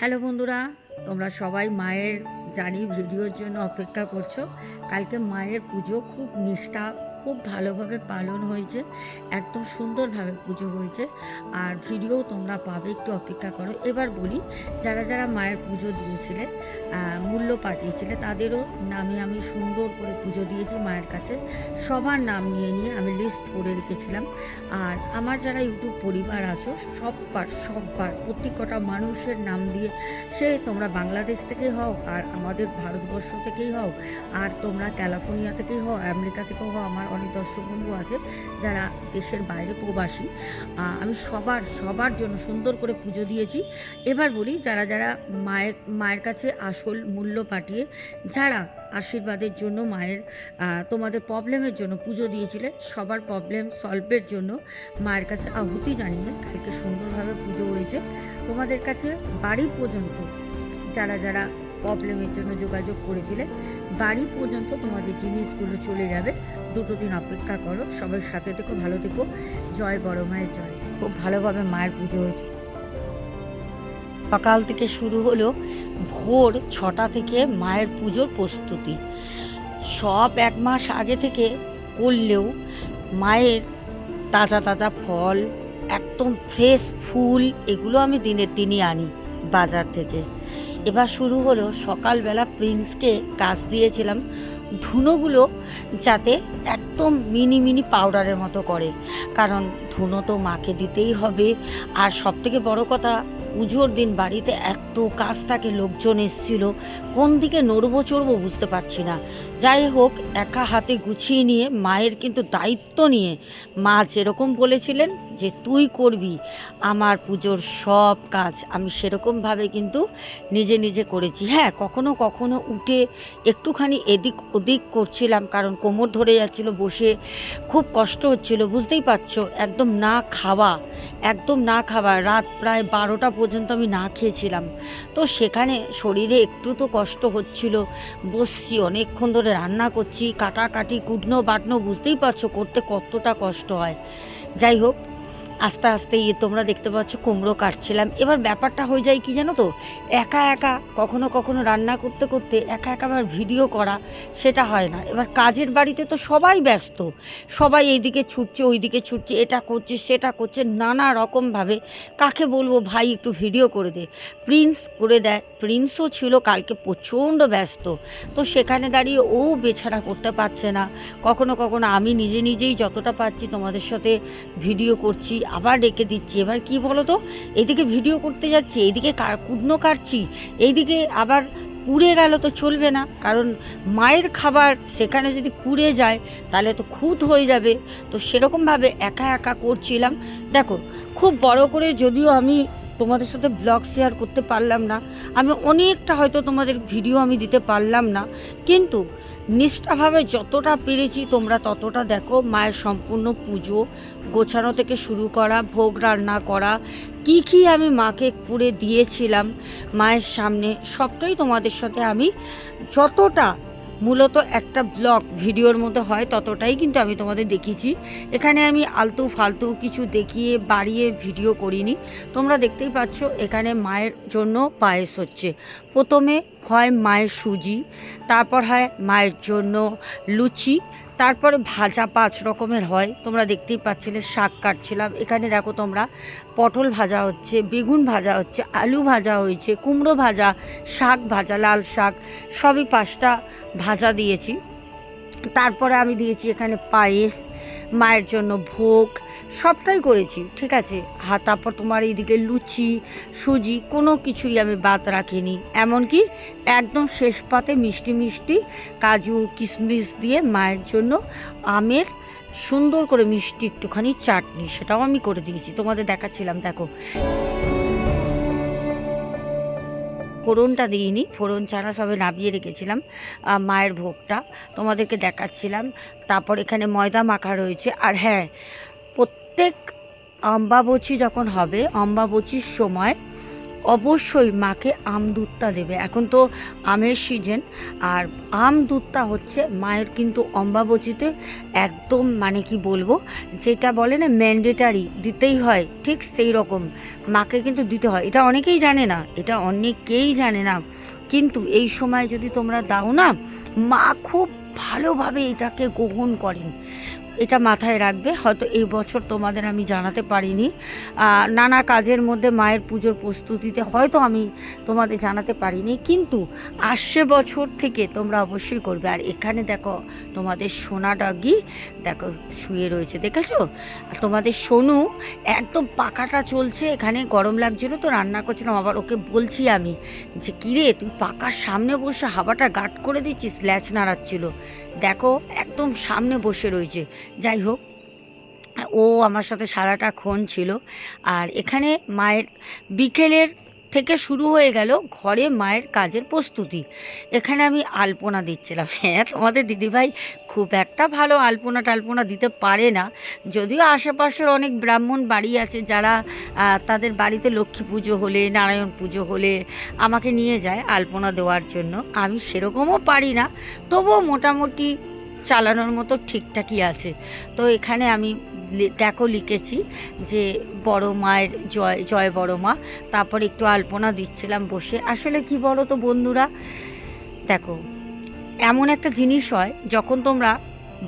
Hello বন্ধুরা, তোমরা সবাই মায়ের জানি ভিডিওর জন্য অপেক্ষা করছ। কালকে মায়ের পুজো, খুব নিষ্ঠা খুব ভালোভাবে পালন হয়েছে, একদম সুন্দরভাবে পুজো হয়েছে। আর ভিডিও তোমরা পাবে, একটু অপেক্ষা করো। এবার বলি, যারা যারা মায়ের পুজো দিয়েছিলে মূল্য পাঠিয়েছিলে, তাদেরও নামে আমি সুন্দর করে পুজো দিয়েছি মায়ের কাছে। সবার নাম নিয়ে নিয়ে আমি লিস্ট করে রেখেছিলাম। আর আমার যারা ইউটিউব পরিবার আছো, সববার সববার প্রত্যেকটা মানুষের নাম দিয়ে সে তোমরা বাংলাদেশ থেকেই হও, আর আমাদের ভারতবর্ষ থেকেই হও, আর তোমরা ক্যালিফোর্নিয়া থেকেই হও, আমেরিকা থেকেও হও, আমার অনেক দর্শক বন্ধু আছে যারা দেশের বাইরে প্রবাসী। আমি সবার সবার জন্য সুন্দর করে পুজো দিয়েছি। এবার বলি যারা যারা মায়ের মায়ের কাছে আসল মূল্য পাঠিয়ে যারা আশীর্বাদের জন্য মায়ের তোমাদের প্রবলেমের জন্য পুজো দিয়েছিলে, সবার প্রবলেম সলভের জন্য মায়ের কাছে আহুতি জানিয়ে কালকে সুন্দরভাবে পুজো হয়েছে। তোমাদের কাছে বাড়ি পর্যন্ত যারা যারা প্রবলেমের জন্য যোগাযোগ করেছিলে, বাড়ি পর্যন্ত তোমাদের জিনিসগুলো চলে যাবে। দুটো দিন অপেক্ষা করো, সবার সাথে থেকো, ভালো থেকো। জয় বড় মায়ের জয়। খুব ভালোভাবে মায়ের পুজো হয়েছে। সকাল থেকে শুরু হলো ভোর ছটা থেকে মায়ের পুজোর প্রস্তুতি। সব এক মাস আগে থেকে করলেও মায়ের তাজা তাজা ফল, একদম ফ্রেশ ফুল, এগুলো আমি দিনের দিনই আনি বাজার থেকে। এবার শুরু হলো সকালবেলা প্রিন্সকে কাজ দিয়েছিলাম ধুনোগুলো যাতে একদম মিনি মিনি পাউডারের মতো করে। কারণ ধুনো তো মাকে দিতেই হবে। আর সবথেকে বড় কথা পুজোর দিন বাড়িতে এত কাজ থাকে, লোকজন এসছিল। কোন দিকে নড়বো, চড়বো বুঝতে পারছি না। যাই হোক, একা হাতে গুছিয়ে নিয়ে, মায়ের কিন্তু দায়িত্ব নিয়ে। মা যেরকম বলেছিলেন যে, তুই করবি, আমার পুজোর সব কাজ। আমি সেরকমভাবে কিন্তু নিজে নিজে করেছি। হ্যাঁ কখনো কখনো উঠে একটুখানি এদিক ওদিক করছিলাম, কারণ কোমর ধরে যাচ্ছিল, বসে খুব কষ্ট হচ্ছিল, বুঝতেই পারছ? একদম না খাওয়া, একদম না খাওয়া। রাত প্রায় বারোটা পর্যন্ত আমি না খেয়েছিলাম। তো সেখানে শরীরে একটু তো কষ্ট হচ্ছিল। বসছি, অনেকক্ষণ ধরে রান্না করছি, কাটাকাটি কুটনো বাটনো বুঝতেই পারছ করতে কতটা কষ্ট হয়। যাই হোক আস্তে আস্তে ইয়ে তোমরা দেখতে পাচ্ছ কুমড়ো কাটছিলাম। এবার ব্যাপারটা হয়ে যায় কি জানো তো? একা একা, কখনো কখনো রান্না করতে করতে একা একা আবার ভিডিও করা, সেটা হয় না। এবার কাজের বাড়িতে তো সবাই ব্যস্ত। সবাই এইদিকে ছুটছে, ওইদিকে ছুটছে, এটা করছে, সেটা করছে, নানা রকমভাবে কাকে বলব ভাই একটু ভিডিও করে দে। প্রিন্স করে দেয় প্রিন্সও ছিল, কালকে প্রচণ্ড ব্যস্ত। তো সেখানে দাঁড়িয়ে ও বেছাড়া করতে পারছে না। কখনো কখনো আমি নিজে নিজেই যতটা পারছি তোমাদের সাথে ভিডিও করছি আবার রেখে দিচ্ছি। এবার কি বলো তো এদিকে ভিডিও করতে যাচ্ছি, এদিকে কুটনো কাটছি, এইদিকে আবার পুড়ে গেল তো চলবে না। কারণ মায়ের খাবার সেখানে যদি পুড়ে যায়, তাহলে তো খুঁত হয়ে যাবে। তো সেরকমভাবে একা একা করছিলাম। দেখো, খুব বড় করে যদিও আমি তোমাদের সাথে ব্লগ শেয়ার করতে পারলাম না, আমি অনেকটা হয়তো তোমাদের ভিডিও আমি দিতে পারলাম না। কিন্তু নিষ্ঠাভাবে যতটা পেরেছি তোমরা ততটা দেখো, মায়ের সম্পূর্ণ পুজো, গোছানো থেকে শুরু করা, ভোগ রান্না করা, কি কি আমি মাকে করে দিয়েছিলাম মায়ের সামনে, সবটাই তোমাদের সাথে আমি যতটা মূলত একটা ব্লগ ভিডিওর মতো হয় ততটাই কিন্তু আমি তোমাদের দেখিয়েছি। এখানে আমি আলতু ফালতু কিছু দেখিয়ে বাড়িয়ে ভিডিও করিনি। তোমরা দেখতেই পাচ্ছ এখানে মায়ের জন্য পায়েস হচ্ছে। প্রথমে হয় মায়ের সুজি, তারপর হয় মায়ের জন্য লুচি তারপরে ভাজা পাঁচ রকমের হয়। তোমরা দেখতেই পাচ্ছিলে শাক কাটছিলাম। এখানে দেখো তোমরা, পটল ভাজা হচ্ছে, বেগুন ভাজা হচ্ছে, আলু ভাজা হয়েছে, কুমড়ো ভাজা, শাক ভাজা, লাল শাক, সবই পাঁচটা ভাজা দিয়েছি। তারপরে আমি দিয়েছি এখানে পায়েস, মায়ের জন্য ভোগ সবটাই করেছি, ঠিক আছে? হ্যাঁ তারপর তোমার এইদিকে লুচি, সুজি, কোনো কিছুই আমি বাদ রাখিনি। এমনকি একদম শেষ পাতে মিষ্টি মিষ্টি কাজু, কিশমিশ দিয়ে মায়ের জন্য আমের সুন্দর করে মিষ্টি একটুখানি চাটনি, সেটাও আমি করে দিয়েছি। তোমাদের দেখাচ্ছিলাম, দেখো। ফোড়নটা দিইনি, ফোড়ন ছাড়া সবে নামিয়ে রেখেছিলাম মায়ের ভোগটা। তোমাদেরকে দেখাচ্ছিলাম। তারপর এখানে ময়দা মাখা রয়েছে। আর হ্যাঁ প্রত্যেক অম্বাবচি যখন হবে অম্বাবচির সময় অবশ্যই মাকে আম দুধটা দেবে। এখন তো আমের সিজন আর আম দুধটা হচ্ছে মায়ের কিন্তু অম্বাবচিতে একদম মানে কি বলব, যেটা বলে না ম্যান্ডেটারি দিতেই হয়, ঠিক সেই রকম। মাকে কিন্তু দিতে হয়। এটা অনেকেই জানে না, এটা অনেকেই জানে না। কিন্তু এই সময় যদি তোমরা দাও না, মা খুব ভালোভাবে এটাকে গ্রহণ করেন। এটা মাথায় রাখবে। হয়তো এই বছর তোমাদের আমি জানাতে পারিনি। নানা কাজের মধ্যে মায়ের পুজোর প্রস্তুতিতে হয়তো আমি তোমাদের জানাতে পারিনি। কিন্তু আসছে বছর থেকে তোমরা অবশ্যই করবে। আর এখানে দেখো তোমাদের সোনা ডগি, দেখো শুয়ে রয়েছে, দেখেছ? তোমাদের সোনু একদম পাকাটা চলছে। এখানে গরম লাগছিল তো রান্না করছিলাম। আবার ওকে বলছি আমি যে, কিরে, তুই পাকার সামনে বসে হাওয়াটা গাট করে দিচ্ছিস? ল্যাচ নাড়াচ্ছিল। দেখো একদম সামনে বসে রয়েছে। যাই হোক, ও আমার সাথে সারাটাক্ষণ ছিল। আর এখানে মায়ের, বিকেলের থেকে শুরু হয়ে গেল ঘরে মায়ের কাজের প্রস্তুতি। এখানে আমি আলপনা দিচ্ছিলাম। হ্যাঁ তোমাদের দিদিভাই খুব একটা ভালো আলপনা টালপনা দিতে পারে না। যদিও আশেপাশের অনেক ব্রাহ্মণ বাড়ি আছে যারা তাদের বাড়িতে লক্ষ্মী পুজো হলে, নারায়ণ পুজো হলে আমাকে নিয়ে যায় আলপনা দেওয়ার জন্য। আমি সেরকমও পারি না। তবুও মোটামুটি চালানোর মতো ঠিকঠাকই আছে। তো এখানে আমি দেখো লিখেছি যে বড় মায়ের জয় জয় বড় মা। তারপর একটু আলপনা দিচ্ছিলাম বসে। আসলে কি বলো তো বন্ধুরা? দেখো, এমন একটা জিনিস হয় যখন তোমরা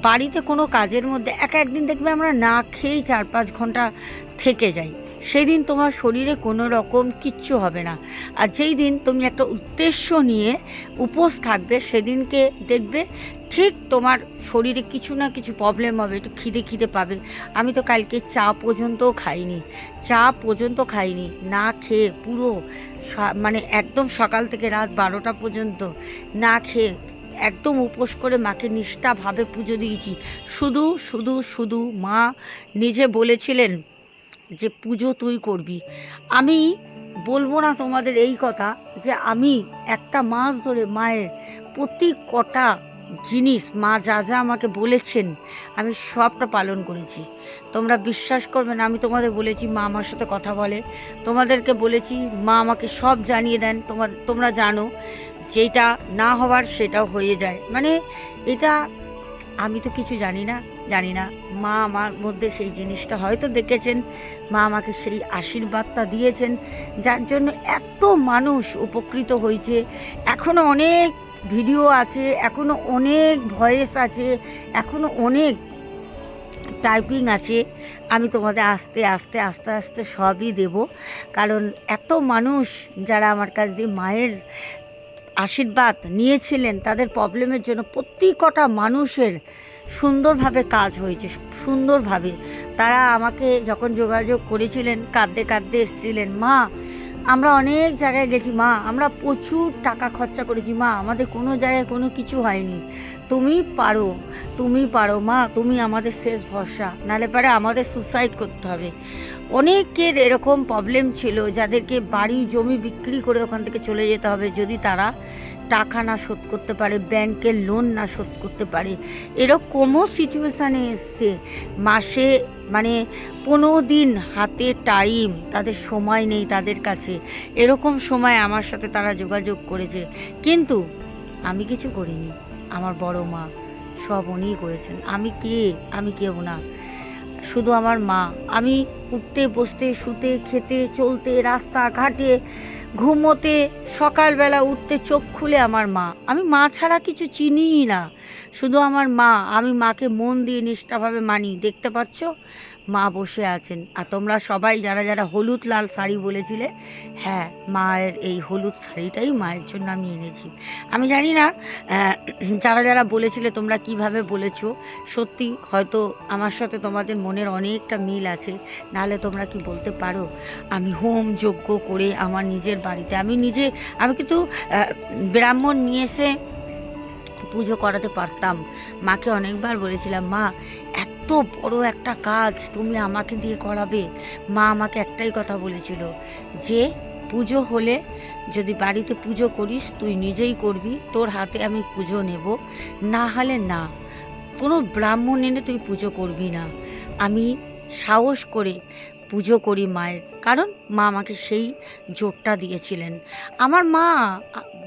বাড়িতে কোনো কাজের মধ্যে এক একদিন দেখবে আমরা না খেয়েই চার পাঁচ ঘণ্টা থেকে যাই। সেদিন তোমার শরীরে কোনো রকম কিচ্ছু হবে না। আর যেই দিন তুমি একটা উদ্দেশ্য নিয়ে উপোস থাকবে সেদিনকে দেখবে ঠিক তোমার শরীরে কিছু না কিছু প্রবলেম হবে, একটু খিদে খিদে পাবে। আমি তো কালকে চা পর্যন্তও খাইনি, চা পর্যন্ত খাইনি, না খেয়ে পুরো মানে একদম সকাল থেকে রাত বারোটা পর্যন্ত না খেয়ে একদম উপোস করে মাকে নিষ্ঠাভাবে পুজো দিয়েছি। শুধু শুধু শুধু মা নিজে বলেছিলেন যে পুজো তুই করবি। আমি বলব না তোমাদের এই কথা যে আমি একটা মাস ধরে মায়ের প্রতি কটা জিনিস মা যা যা আমাকে বলেছেন, আমি সবটা পালন করেছি। তোমরা বিশ্বাস করবে না, আমি তোমাদের বলেছি মা আমার সাথে কথা বলে। তোমাদেরকে বলেছি মা আমাকে সব জানিয়ে দেন। তোমার তোমরা জানো, যেটা না হওয়ার সেটাও হয়ে যায়। মানে এটা আমি তো কিছু জানি না জানি না। মা আমার মধ্যে সেই জিনিসটা হয়তো দেখেছেন। মা আমাকে সেই আশীর্বাদটা দিয়েছেন। যার জন্য এত মানুষ উপকৃত হয়েছে। এখনও অনেক ভিডিও আছে এখনও অনেক ভয়েস আছে এখনও অনেক টাইপিং আছে। আমি তোমাদের আস্তে আস্তে আস্তে আস্তে সবই দেব। কারণ এত মানুষ যারা আমার কাছ দিয়ে মায়ের আশীর্বাদ নিয়েছিলেন, তাদের প্রবলেমের জন্য প্রত্যেকটা মানুষের সুন্দরভাবে কাজ হয়েছে, সুন্দরভাবে। তারা আমাকে যখন যোগাযোগ করেছিলেন, কাঁদতে কাঁদতে এসেছিলেন, মা আমরা অনেক জায়গায় গেছি, মা। আমরা প্রচুর টাকা খরচা করেছি, মা। আমাদের কোনো জায়গায় কোনো কিছু হয়নি। তুমি পারো তুমি পারো, মা। তুমি আমাদের শেষ ভরসা। নালে পারে আমাদের সুসাইড করতে হবে। অনেকের এরকম প্রবলেম ছিল, যাদেরকে বাড়ি, জমি বিক্রি করে ওখান থেকে চলে যেতে হবে, যদি তারা টাকা না শোধ করতে পারে ব্যাংকের লোন না শোধ করতে পারে। এরকমও সিচুয়েশানে এসছে। মাসে মানে পনেরো দিন হাতে টাইম তাদের সময় নেই তাদের কাছে। এরকম সময় আমার সাথে তারা যোগাযোগ করেছে। কিন্তু আমি কিছু করিনি। আমার বড় মা সব উনিই করেছেন। আমি কে? আমি কেউ না। শুধু আমার মা। আমি উঠতে, বসতে, শুতে, খেতে, চলতে, রাস্তা ঘাটে, ঘুমোতে, সকালবেলা উঠতে চোখ খুলে আমার মা। আমি মা ছাড়া কিছু চিনিই না। শুধু আমার মা। আমি মাকে মন দিয়ে নিষ্ঠাভাবে মানি। দেখতে পাচ্ছ? মা বসে আছেন। আর তোমরা সবাই যারা যারা হলুদ লাল শাড়ি বলেছিলে হ্যাঁ মায়ের এই হলুদ শাড়িটাই মায়ের জন্য আমি এনেছি। আমি জানি না যারা যারা বলেছিলে তোমরা কীভাবে বলেছ, সত্যি হয়তো আমার সাথে তোমাদের মনের অনেকটা মিল আছে, নাহলে তোমরা কি বলতে পারো? আমি হোম যজ্ঞ করে আমার নিজের বাড়িতে, আমি নিজে, আমি কিন্তু ব্রাহ্মণ নিয়ে এসে পুজো করাতে পারতাম। মাকে অনেকবার বলেছিলাম, মা, এত বড় একটা কাজ তুমি আমাকে দিয়ে করাবে। মা আমাকে একটাই কথা বলেছিল, যে পুজো হলে যদি বাড়িতে পুজো করিস, তুই নিজেই করবি, তোর হাতে আমি পুজো নেব। না হলে না, কোনো ব্রাহ্মণ এনে তুই পুজো করবি না। আমি সাহস করে পুজো করি মায়ের, কারণ মা আমাকে সেই জোরটা দিয়েছিলেন। আমার মা,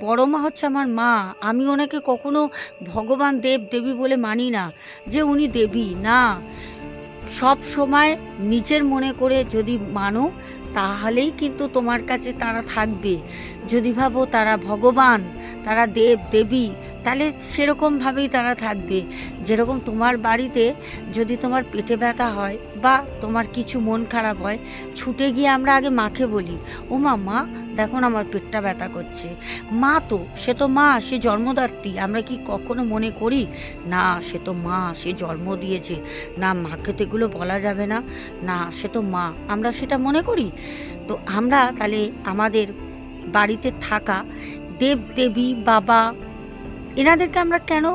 বড় মা হচ্ছে আমার মা, আমি ওনাকে কখনো ভগবান দেব, দেবী বলে মানি না যে উনি দেবী, না। সব সময় নিজের মনে করে যদি মানো, তাহলেই কিন্তু তোমার কাছে তারা থাকবে। যদি ভাবো তারা ভগবান, তারা দেব, দেবী তাহলে সেরকমভাবেই তারা থাকবে। যেরকম তোমার বাড়িতে যদি তোমার পেটে ব্যথা হয় বা তোমার কিছু মন খারাপ হয়, ছুটে গিয়ে আমরা আগে মাকে বলি, ও মা মা, দেখো না আমার পেটটা ব্যথা করছে। মা তো, সে তো মা, সে জন্মদাত্রী, আমরা কি কখনো মনে করি? না, সে তো মা, সে জন্ম দিয়েছে। না, মাকে তো এগুলো বলা যাবে না। না, সে তো মা, আমরা সেটা মনে করি? তো আমরা তাহলে আমাদের বাড়িতে থাকা দেব দেবী বাবা এনাদেরকে আমরা কেন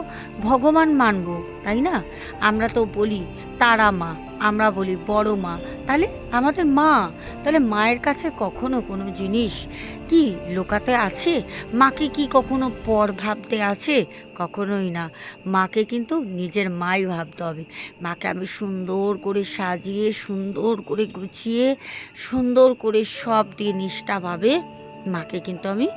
ভগবান মানব, তাই না? আমরা তো বলি, তারা মা, আমরা বলি বড় মা, তাহলে আমাদের মা, তাহলে মায়ের কাছে কখনো কোনো জিনিস কি লোকাতে আছে? মাকে কি কখনো পর ভাবতে আছে? কখনোই না। মাকে কিন্তু নিজের মাই ভাবতে হবে। মাকে আমি সুন্দর করে সাজিয়ে, সুন্দর করে গুছিয়ে, সুন্দর করে সব দিয়ে নিষ্ঠাভাবে মাকে কিন্তু আমি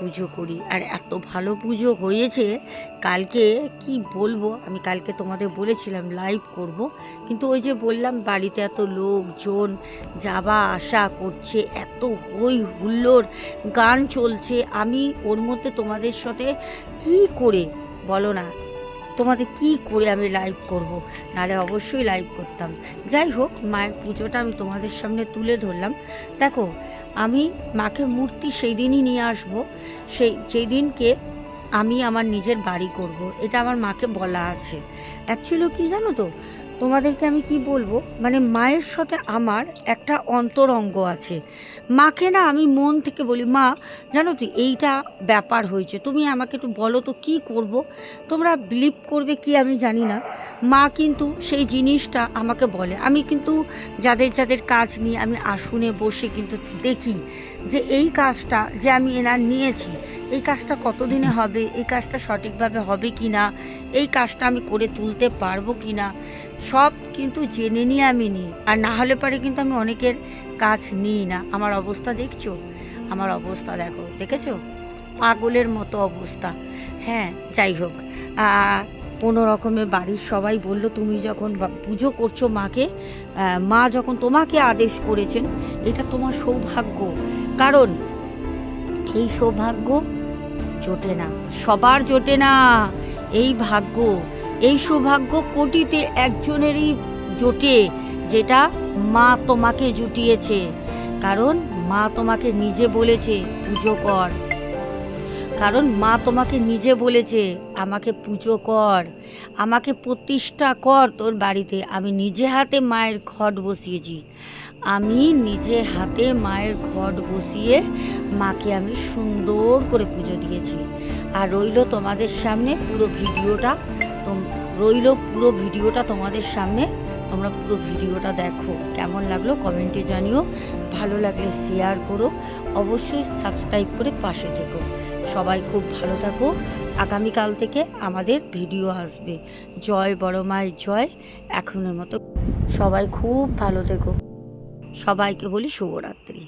পুজো করি। আর এত ভালো পুজো হয়েছে, কালকে কি বলব? আমি কালকে তোমাদের বলেছিলাম লাইভ করব। কিন্তু ওই যে বললাম, বাড়িতে এত লোকজন, যাওয়া আসা করছে, এত হই হুল্লোড়, গান চলছে। আমি ওর মধ্যে তোমাদের সাথে কি করে? বলো না। তোমাদের কি করে আমি লাইভ করব? নালে অবশ্যই লাইভ করতাম। যাই হোক, মায়ের পুজোটা আমি তোমাদের সামনে তুলে ধরলাম। দেখো, আমি মাকে মূর্তি সেই দিনই নিয়ে আসব। সেই যেই দিনকে আমি আমার নিজের বাড়ি করব, এটা আমার মাকে বলা আছে। অ্যাকচুয়ালি কি জানো তো? তোমাদেরকে আমি কি বলব? মানে মায়ের সাথে আমার একটা অন্তরঙ্গ আছে। মাকে না আমি মন থেকে বলি, মা, জানো তো এইটা ব্যাপার হয়েছে। তুমি আমাকে একটু বলো তো কি করব? তোমরা বিলিভ করবে কি আমি জানি না। মা কিন্তু সেই জিনিসটা আমাকে বলে। আমি কিন্তু যাদের যাদের কাজ নিয়ে আমি আসনে বসে কিন্তু দেখি। যে এই কাজটা যে আমি এনার নিয়েছি, এই কাজটা কতদিনে হবে, এই কাজটা সঠিকভাবে হবে কি না এই কাজটা আমি করে তুলতে পারব কি না সব কিন্তু জেনে নিয়ে আমি নিই। আর না হলে পারে কিন্তু আমি অনেকের কাজ নিই না। আমার অবস্থা দেখছ? আমার অবস্থা দেখো, দেখেছ? পাগলের মতো অবস্থা। হ্যাঁ যাই হোক। কোনো রকমে বাড়ির সবাই বলল, তুমি যখন পুজো করছ মাকে মা যখন তোমাকে আদেশ করেছেন, এটা তোমার সৌভাগ্য। কারণ এই সৌভাগ্য জোটে না, সবার জোটে না। এই ভাগ্য, এই সৌভাগ্য কোটিতে একজনেরই জোটে, যেটা মা তোমাকে জুটিয়েছে। কারণ মা তোমাকে নিজে বলেছে, পুজো কর। কারণ মা তোমাকে নিজে বলেছে, আমাকে পুজো কর, আমাকে প্রতিষ্ঠা কর তোর বাড়িতে। আমি নিজে হাতে মায়ের ঘট বসিয়েছি। আমি নিজে হাতে মায়ের ঘট বসিয়ে মাকে আমি সুন্দর করে পুজো দিয়েছি। আর রইল তোমাদের সামনে পুরো ভিডিওটা। রইল পুরো ভিডিওটা তোমাদের সামনে। তোমরা পুরো ভিডিওটা দেখো। কেমন লাগল কমেন্টে জানিও। ভালো লাগলে শেয়ার করো। অবশ্যই সাবস্ক্রাইব করে পাশে থেকো। সবাই খুব ভালো থাকো। আগামীকাল থেকে আমাদের ভিডিও আসবে। জয় বড় মায়ের জয়। এখনের মতো সবাই খুব ভালো থেকো। সবাইকে বলি শুভরাত্রি।